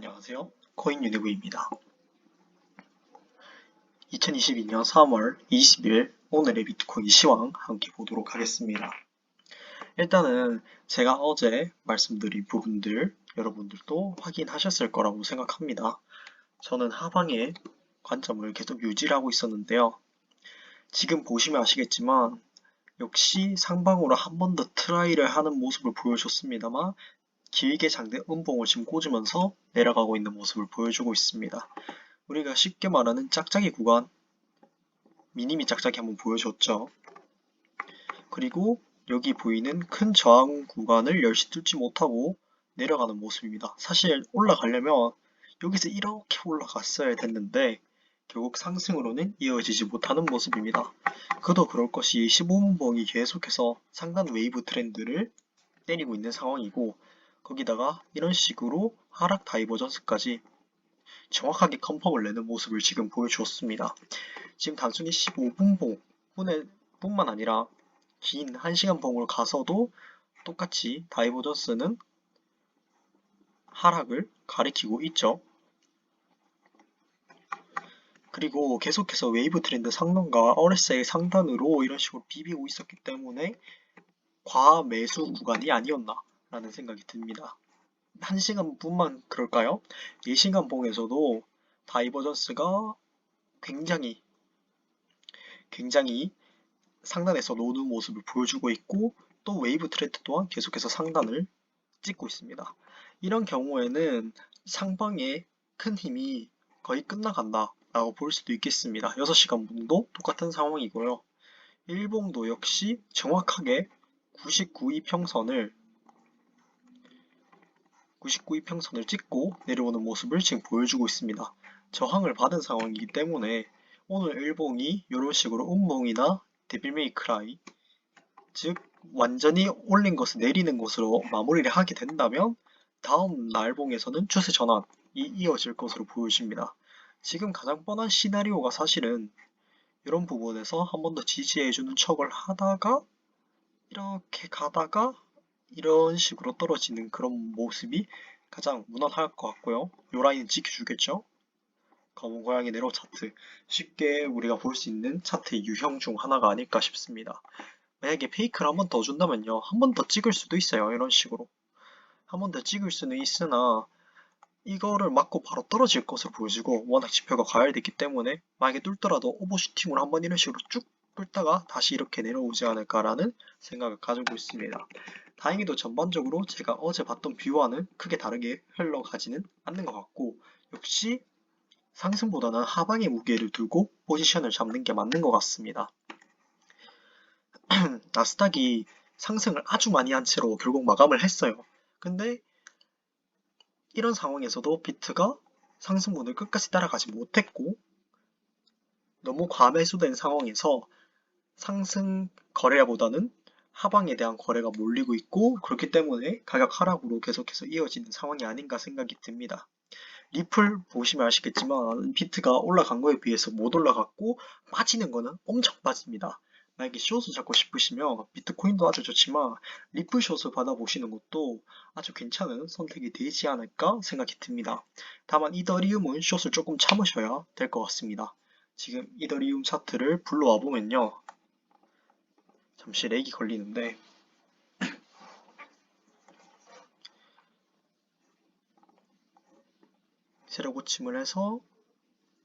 안녕하세요. 코인 유니브입니다. 2022년 3월 20일 오늘의 비트코인 시황 함께 보도록 하겠습니다. 일단은 제가 어제 말씀드린 부분들 여러분들도 확인하셨을 거라고 생각합니다. 저는 하방의 관점을 계속 유지하고 있었는데요. 지금 보시면 아시겠지만 역시 상방으로 한 번 더 트라이를 하는 모습을 보여줬습니다만 길게 장대 음봉을 지금 꽂으면서 내려가고 있는 모습을 보여주고 있습니다. 우리가 쉽게 말하는 짝짝이 구간 미니미 짝짝이 한번 보여줬죠. 그리고 여기 보이는 큰 저항 구간을 열시 뚫지 못하고 내려가는 모습입니다. 사실 올라가려면 여기서 이렇게 올라갔어야 됐는데 결국 상승으로는 이어지지 못하는 모습입니다. 그도 그럴 것이 15분봉이 계속해서 상단 웨이브 트렌드를 때리고 있는 상황이고 거기다가 이런 식으로 하락 다이버전스까지 정확하게 컨펌을 내는 모습을 지금 보여주었습니다. 지금 단순히 15분 봉 뿐만 아니라 긴 1시간 봉으로 가서도 똑같이 다이버전스는 하락을 가리키고 있죠. 그리고 계속해서 웨이브 트렌드 상단과 RSI 상단으로 이런 식으로 비비고 있었기 때문에 과매수 구간이 아니었나 라는 생각이 듭니다. 1시간 뿐만 그럴까요? 4시간 봉에서도 다이버전스가 굉장히 굉장히 상단에서 노는 모습을 보여주고 있고 또 웨이브 트렌드 또한 계속해서 상단을 찍고 있습니다. 이런 경우에는 상방의 큰 힘이 거의 끝나간다 라고 볼 수도 있겠습니다. 6시간 봉도 똑같은 상황이고요. 일봉도 역시 정확하게 99이 평선을 99이 평선을 찍고 내려오는 모습을 지금 보여주고 있습니다. 저항을 받은 상황이기 때문에 오늘 일봉이 이런 식으로 음봉이나 데빌메이크라이 즉 완전히 올린 것을 내리는 것으로 마무리를 하게 된다면 다음 날봉에서는 추세 전환이 이어질 것으로 보여집니다. 지금 가장 뻔한 시나리오가 사실은 이런 부분에서 한 번 더 지지해주는 척을 하다가 이렇게 가다가 이런 식으로 떨어지는 그런 모습이 가장 무난할 것 같고요. 요 라인은 지켜주겠죠? 검은 고양이 네로 차트 쉽게 우리가 볼 수 있는 차트의 유형 중 하나가 아닐까 싶습니다. 만약에 페이크를 한 번 더 준다면요. 한 번 더 찍을 수도 있어요. 이런 식으로. 한 번 더 찍을 수는 있으나 이거를 맞고 바로 떨어질 것으로 보여지고 워낙 지표가 과열됐기 때문에 만약에 뚫더라도 오버슈팅으로 한번 이런 식으로 쭉 뚫다가 다시 이렇게 내려오지 않을까라는 생각을 가지고 있습니다. 다행히도 전반적으로 제가 어제 봤던 뷰와는 크게 다르게 흘러가지는 않는 것 같고 역시 상승보다는 하방의 무게를 두고 포지션을 잡는 게 맞는 것 같습니다. 나스닥이 상승을 아주 많이 한 채로 결국 마감을 했어요. 근데 이런 상황에서도 비트가 상승분을 끝까지 따라가지 못했고 너무 과매수된 상황에서 상승 거래보다는 하방에 대한 거래가 몰리고 있고 그렇기 때문에 가격 하락으로 계속해서 이어지는 상황이 아닌가 생각이 듭니다. 리플 보시면 아시겠지만 비트가 올라간 거에 비해서 못 올라갔고 빠지는 거는 엄청 빠집니다. 만약에 숏을 잡고 싶으시면 비트코인도 아주 좋지만 리플 숏을 받아보시는 것도 아주 괜찮은 선택이 되지 않을까 생각이 듭니다. 다만 이더리움은 숏을 조금 참으셔야 될 것 같습니다. 지금 이더리움 차트를 불러와 보면요. 잠시 렉이 걸리는데 세력 고침을 해서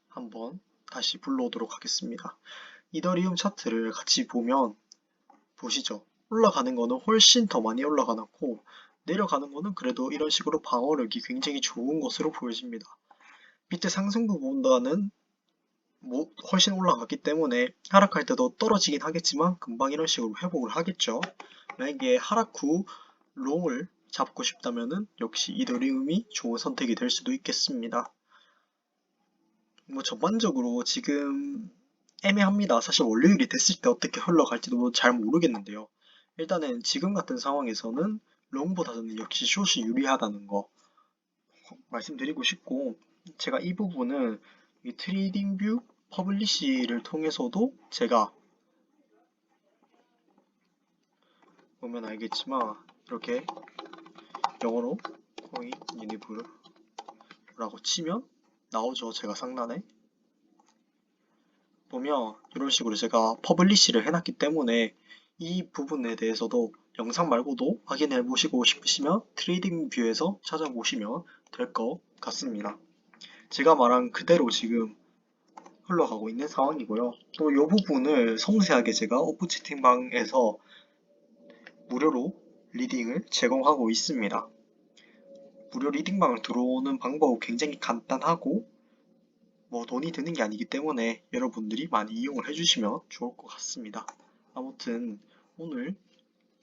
한번 다시 불러오도록 하겠습니다. 이더리움 차트를 같이 보면 보시죠. 올라가는 거는 훨씬 더 많이 올라가놨고 내려가는 거는 그래도 이런 식으로 방어력이 굉장히 좋은 것으로 보여집니다. 밑에 상승 부분보다는 뭐 훨씬 올라갔기 때문에 하락할 때도 떨어지긴 하겠지만 금방 이런 식으로 회복을 하겠죠. 만약에 하락 후 롱을 잡고 싶다면은 역시 이더리움이 좋은 선택이 될 수도 있겠습니다. 뭐 전반적으로 지금 애매합니다. 사실 월요일이 됐을 때 어떻게 흘러갈지도 잘 모르겠는데요. 일단은 지금 같은 상황에서는 롱보다는 역시 숏이 유리하다는 거 말씀드리고 싶고 제가 이 부분은 이 트레이딩 뷰 퍼블리시를 통해서도 제가 보면 알겠지만 이렇게 영어로 코인 유니브 라고 치면 나오죠. 제가 상단에. 보면 이런 식으로 제가 퍼블리시를 해놨기 때문에 이 부분에 대해서도 영상 말고도 확인해 보시고 싶으시면 트레이딩 뷰에서 찾아보시면 될 것 같습니다. 제가 말한 그대로 지금 흘러가고 있는 상황이고요. 또 이 부분을 섬세하게 제가 오프 채팅방에서 무료로 리딩을 제공하고 있습니다. 무료 리딩방을 들어오는 방법 굉장히 간단하고 뭐 돈이 드는 게 아니기 때문에 여러분들이 많이 이용을 해주시면 좋을 것 같습니다. 아무튼 오늘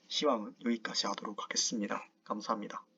시황은 여기까지 하도록 하겠습니다. 감사합니다.